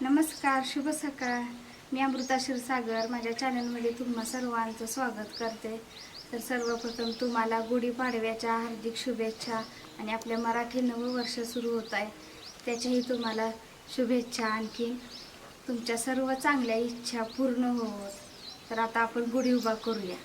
नमस्कार शुभ सकाळ. मी अमृता क्षीरसागर. माझ्या चॅनलमध्ये तुम्हा सर्वांचं स्वागत करते. तर सर्वप्रथम तुम्हाला गुढीपाडव्याच्या हार्दिक शुभेच्छा आणि आपल्या मराठी नववर्ष सुरू होत आहे. त्याच्याही तुम्हाला शुभेच्छा आणखी. तुमच्या सर्व चांगल्या इच्छा पूर्ण होत तर आता आपण गुढी उभा करूया.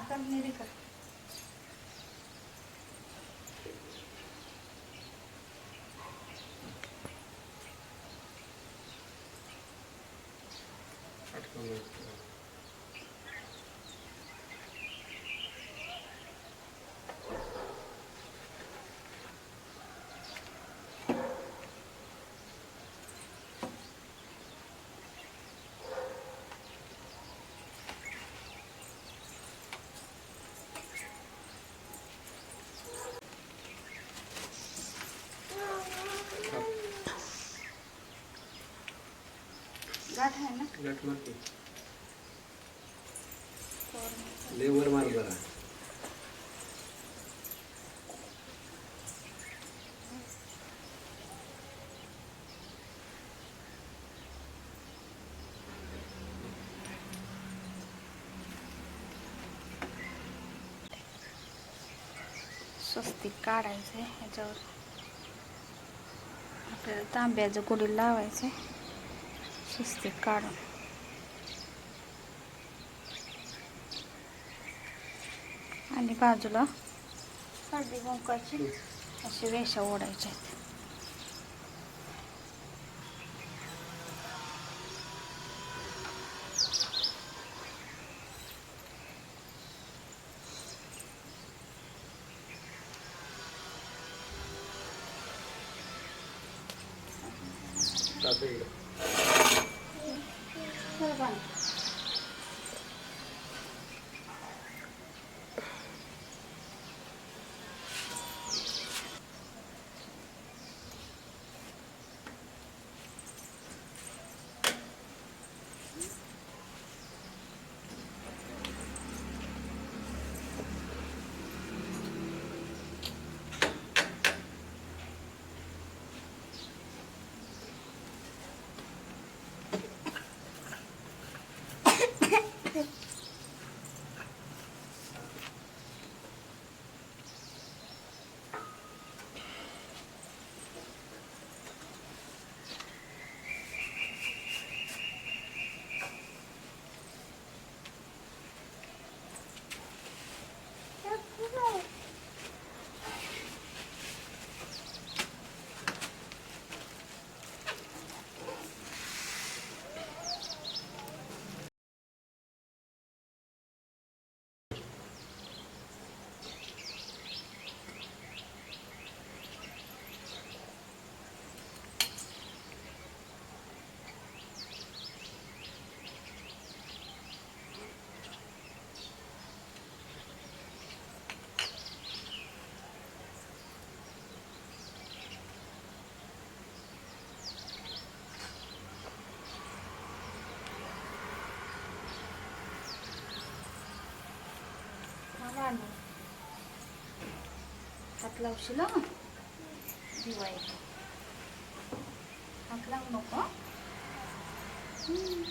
हां कर निरी कर गाठ आहे ना? गाठ मारते. लेवर मार जरा. स्वस्तिक काढायचं आहे ह्याच्यावर. आपल्याला तांब्याचं गुढी लावायचं आहे स्वस्तिक काढून आणि बाजूला हळदी कुंकाची अशी रेषा ओढायच्या आहेत तापे इकडं. मला आणू. हात लावशील हं? दिवाळी हात लावू नको हं? हम्म.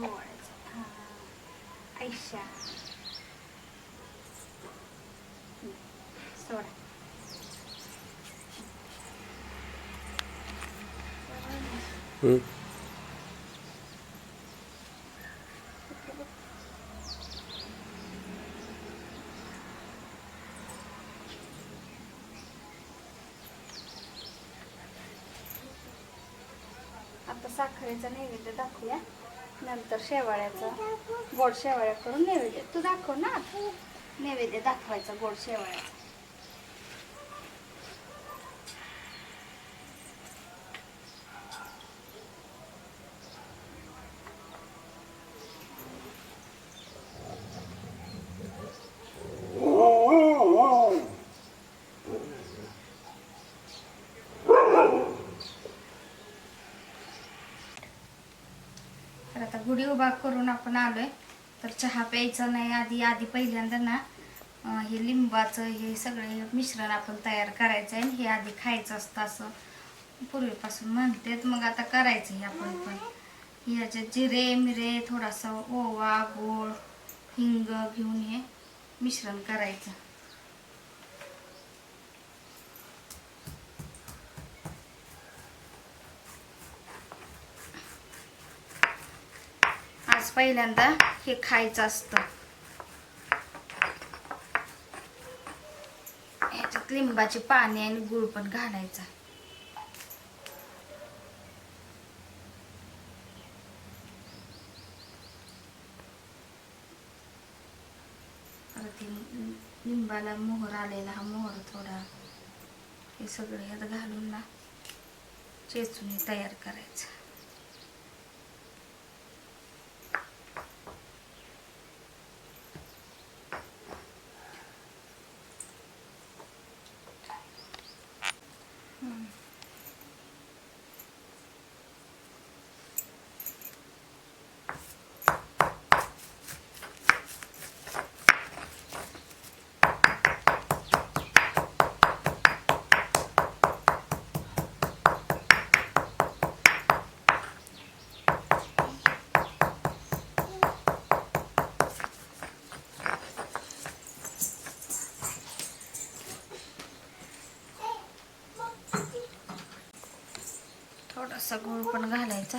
North, uh, Aisha, Sora. Hmm. नंतर शेवाळ्याचा गोड शेवाळ्या करून नैवेद्य. तू दाखव ना. नैवेद्य दाखवायचा गोड शेवाळ्याचा तर आता गुढी उभा करून आपण आलोय. तर चहा प्यायचा नाही आधी आधी पहिल्यांदा ना हे लिंबाचं हे सगळे मिश्रण आपण तयार करायचं आहे हे आधी खायचं असतं असं पूर्वीपासून म्हणतात. मग आता करायचं हे आपण पण. याच्यात जिरे मिरे थोडासा ओवा गोड हिंग घेऊन हे मिश्रण करायचं आज पहिल्यांदा हे खायचं असतं. ह्याच्यात लिंबाची पाने आणि गुळ पण घालायचा. लिंबाला मोहर आलेला हा मोहर थोडा हे सगळं ह्यात घालून ना चेचून तयार करायचं. थोडासा गुळ पण घालायचा.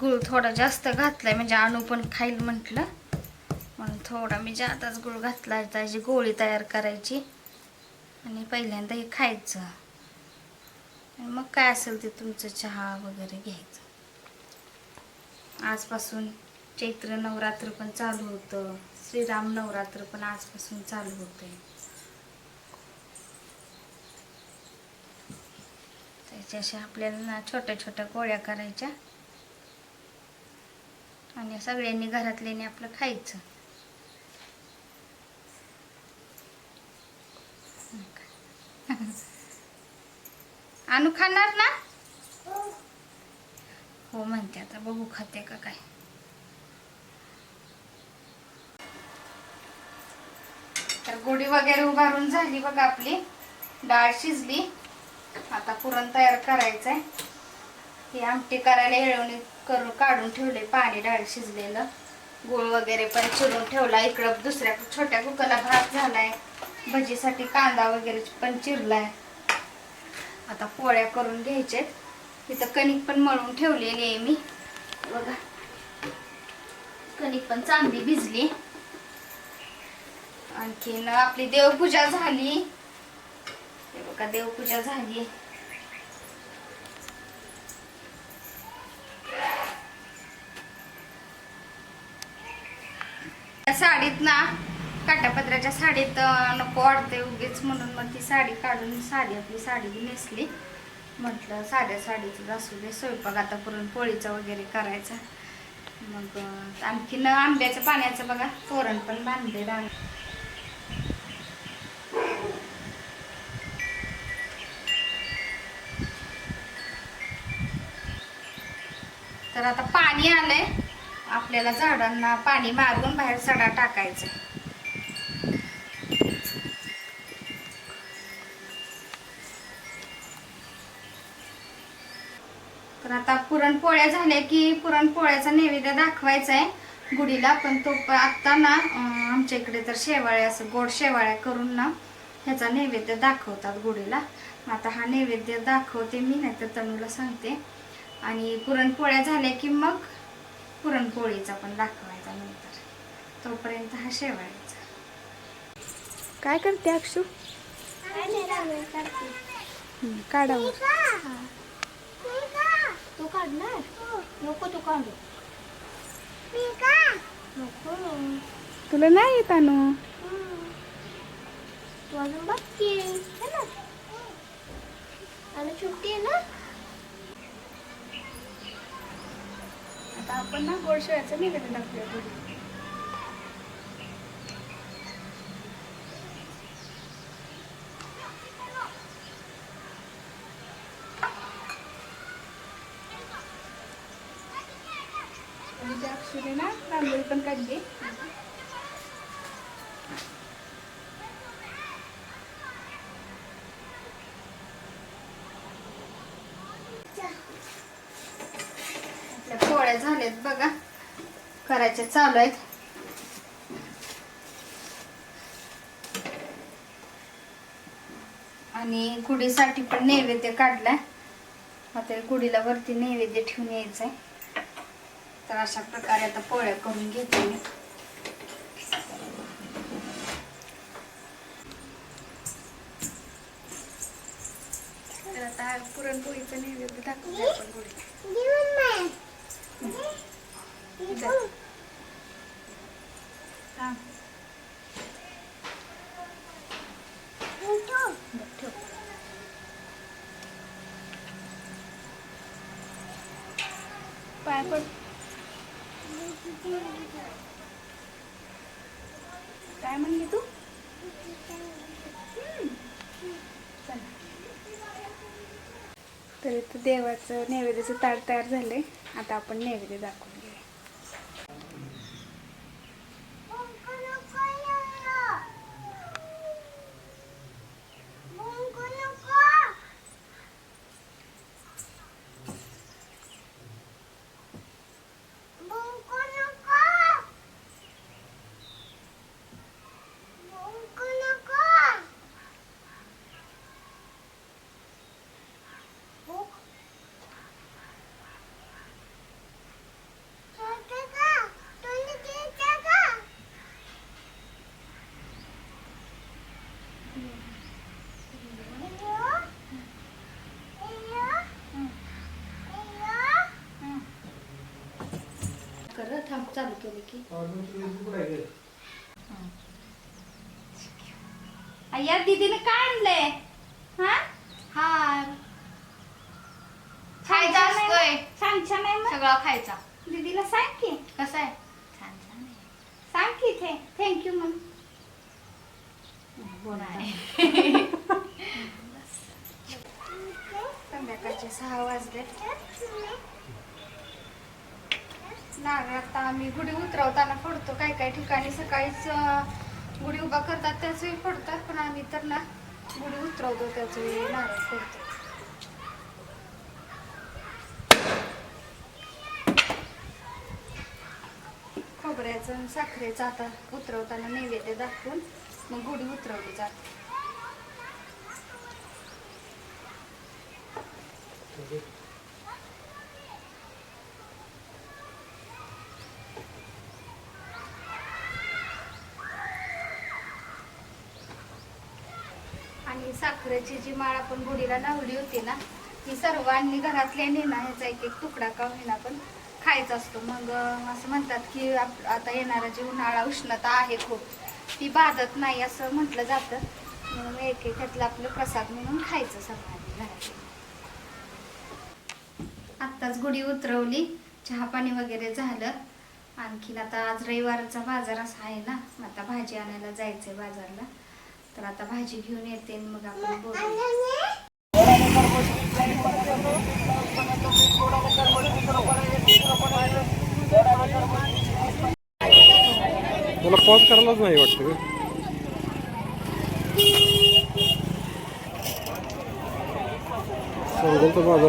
गुळ थोडा जास्त घातलाय म्हणजे अणू पण खाईल म्हटलं. म्हणून थोडा मी जादाच गुळ घातला त्याची गोळी तयार करायची. आणि पहिल्यांदा हे खायचं. मग काय असेल ते तुमचं चहा वगैरे घ्यायचं. आजपासून चैत्र नवरात्र पण चालू होतं. श्रीराम नवरात्र पण आजपासून चालू होते त्याच्याशी आपल्याला ना छोट्या छोट्या गोळ्या करायच्या. आणि सगळ्यांनी घरातल्यानी आपलं खायचं. आणू खाणार ना? हो म्हणते आता बघू खाते का काय. तर गोडी वगैरे उभारून झाली बघा आपली. डाळ शिजली. आता पुरण तयार करायचंय. ही आमटी करायला येळवणी करून काढून ठेवले पाणी डाळ शिजलेलं. गुळ वगैरे पण चिरून ठेवला. इकडं दुसऱ्या छोट्या कुकरला भात झालाय. भजीसाठी कांदा वगैरे पण चिरलाय. आता पोळ्या करून घ्यायचेत इथं कणिक पण मळून ठेवलेली आहे मी. बघा. कणिक पण चांगली भिजली. आणखीन आपली देवपूजा झाली. हे बघा देवपूजा झाली. त्या साडीत ना काटापत्राच्या साडीत नको वाढते उगीच म्हणून मग ती साडी काढून साधी आपली साडी नेसली. म्हटलं साध्या साडीचं असू दे स्वयंपाक आता पुरणपोळीचा वगैरे करायचा. मग आणखीन आंब्याचं पाण्याचं बघा तोरण पण बांधले डाळ तर आता पाणी आलंय. आपल्याला झाडांना पाणी मारून बाहेर सडा टाकायचा. आता पुरणपोळ्या झाल्या की पुरणपोळ्याचा नैवेद्य दाखवायचा आहे गुढीला पण तो आत्ता ना आमच्या इकडे तर शेवाळ्या असं गोड शेवाळ्या करून ना ह्याचा नैवेद्य दाखवतात गुढीला. आता हा नैवेद्य दाखवते मी नाही तर तनूला सांगते. आणि पुरणपोळ्या झाल्या की मग पुरणपोळीचा पण दाखवायचा नंतर. तोपर्यंत हा शेवाळ्याचा. काय करते अक्षू? काढावं तू काढणार? नको तू काढू. नको. तुला नाही येत अनु? तू अजून बाकी आहे है ना. आणि सुट्टी आहे ना? आता आपण ना गोड शेळ्याचं नैवेद्य दाखवूया आणि त्या अक्षरे ना रांगोळी पण काढली. पोळ्या झाल्यात बघा. करायच्या चालू आहेत. आणि गुढीसाठी पण नैवेद्य काढलाय. आता गुढीला वरती नैवेद्य ठेवून यायचंय. तर अशा प्रकारे आता पोळ्या करून घेते मी. तर आता पुरणपोळीचं नैवेद्य दाखवूया आपण गुढीला हा बघ, ठेव पाय पड काय म्हणली तू? चला. तर इथं देवाचं नैवेद्याचं ताट तयार झालंय. आता आपण नैवेद्य दाखवू. चालू केली की. अय्या दीदीने काय आणलंय हा. हार खायचा असतोय. ना? छान छान आहे मग? सगळा खायचा. दीदीला सांग की. कसा आहे? छान छान आहे. सांग की थे थँक्यू मग संध्याकाळचे सहा वाजले. नारळ आता आम्ही गुढी उतरवताना फोडतो. काही काही ठिकाणी सकाळीच गुढी उभा करतात त्याच वेळी फोडतात पण आम्ही तर ना गुढी उतरवतो त्याच वेळी नारळ फोडतो. खोबऱ्याचं आणि साखरेचं आता उतरवताना नैवेद्य दाखवून मग गुढी उतरवली जाते. मोगऱ्याची जी माळ आपण गुढीला लावली होती ना ती सर्वांनी घरातल्यानी ना ह्याचा एक एक तुकडा का होईना पण खायचा असतो. मग असं म्हणतात की आप- आता येणारा जी उन्हाळा उष्णता आहे खूप ती बाधत नाही असं म्हटलं जातं. म्हणून एक एक ह्यातलं आपलं प्रसाद म्हणून खायचं सर्वांनी घरात आत्ताच गुढी उतरवली चहा पाणी वगैरे झालं. आणखीन आता आज रविवारचा बाजार असा आहे ना आता भाजी आणायला जायचंय बाजारला. तर आता भाजी घेऊन येते मग आपण बोलू. मला पॉज करायलाच नाही वाटतं. सांगोल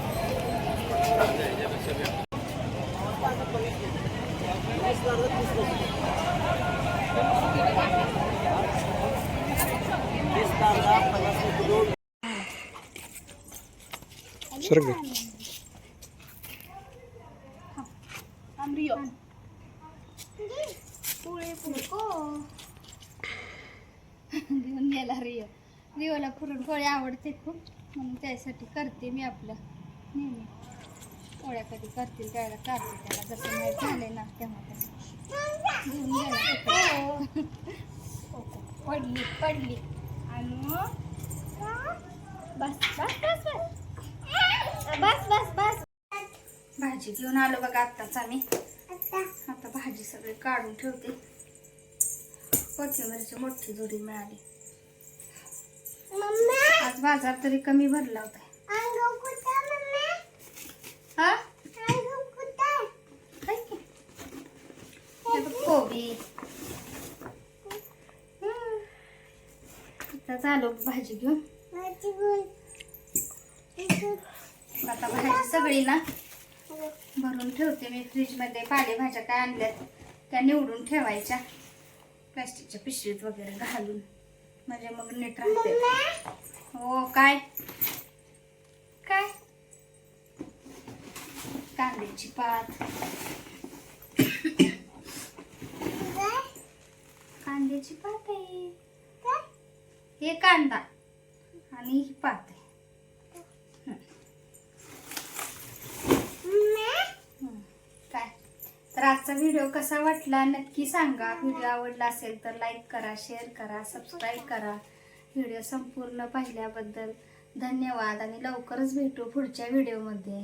ग घेऊन गेला रिओ रिओला पुरणपोळी आवडते खूप म्हणून त्यासाठी करते मी आपलं. नेहमी. पोळ्या कधी करतील त्याला काढतील त्याला. जसं नाही झाले ना तेव्हा तसं. घेऊन गेला हो. पडली पडली. आणि मग? बस बस बस बस. बस बस बस. भाजी घेऊन आलो बघा आत्ताच आम्ही. आता भाजी सगळी काढून ठेवते. कोथिंबीरची मोठी जोडी मिळाली. आज बाजार तरी कमी भरला होता हा हाय की? हे बघ कोबी हम्म. आता चालू भाजी घेऊन. आता भाजी सगळी ना भरून ठेवते मी. फ्रीजमध्ये पालेभाज्या काय आणल्यात त्या निवडून ठेवायच्या. प्लास्टिकच्या पिशवीत वगैरे घालून. म्हणजे मग नीट राहते. हो काय? काय? कांद्याची पात. कांद्याची पात? हे कांदा आणि ही पाते. काय? तर आजचा व्हिडिओ कसा वाटला नक्की सांगा. व्हिडिओ आवडला असेल तर लाईक करा शेअर करा सबस्क्राईब करा. व्हिडिओ संपूर्ण पाहिल्याबद्दल धन्यवाद आणि लवकरच भेटू पुढच्या व्हिडिओमध्ये.